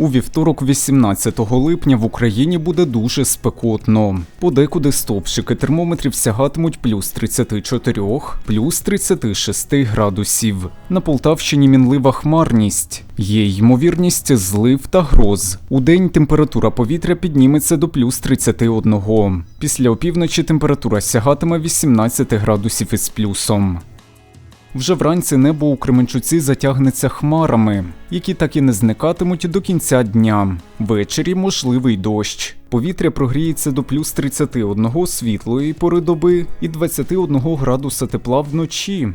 У вівторок, 18 липня, в Україні буде дуже спекотно. Подекуди стовпчики термометрів сягатимуть плюс 34, плюс 36 градусів. На Полтавщині мінлива хмарність. Є ймовірність злив та гроз. У день температура повітря підніметься до плюс 31. Після опівночі температура сягатиме 18 градусів із плюсом. Вже вранці небо у Кременчуці затягнеться хмарами, які так і не зникатимуть до кінця дня. Ввечері можливий дощ. Повітря прогріється до плюс 31 світлої пори доби і 21 градуса тепла вночі.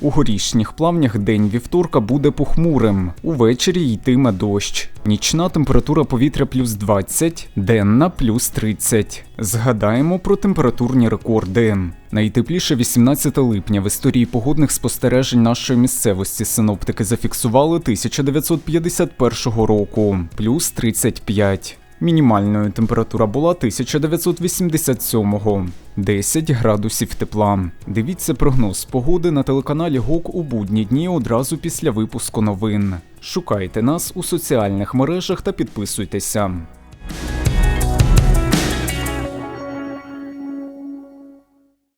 У горішніх плавнях день вівторка буде похмурим. Увечері йтиме дощ. Нічна температура повітря плюс 20, денна плюс 30. Згадаємо про температурні рекорди. Найтепліше 18 липня в історії погодних спостережень нашої місцевості синоптики зафіксували 1951 року плюс 35. Мінімальною температура була 1987-го 10 градусів тепла. Дивіться прогноз погоди на телеканалі ГОК у будні дні одразу після випуску новин. Шукайте нас у соціальних мережах та підписуйтеся.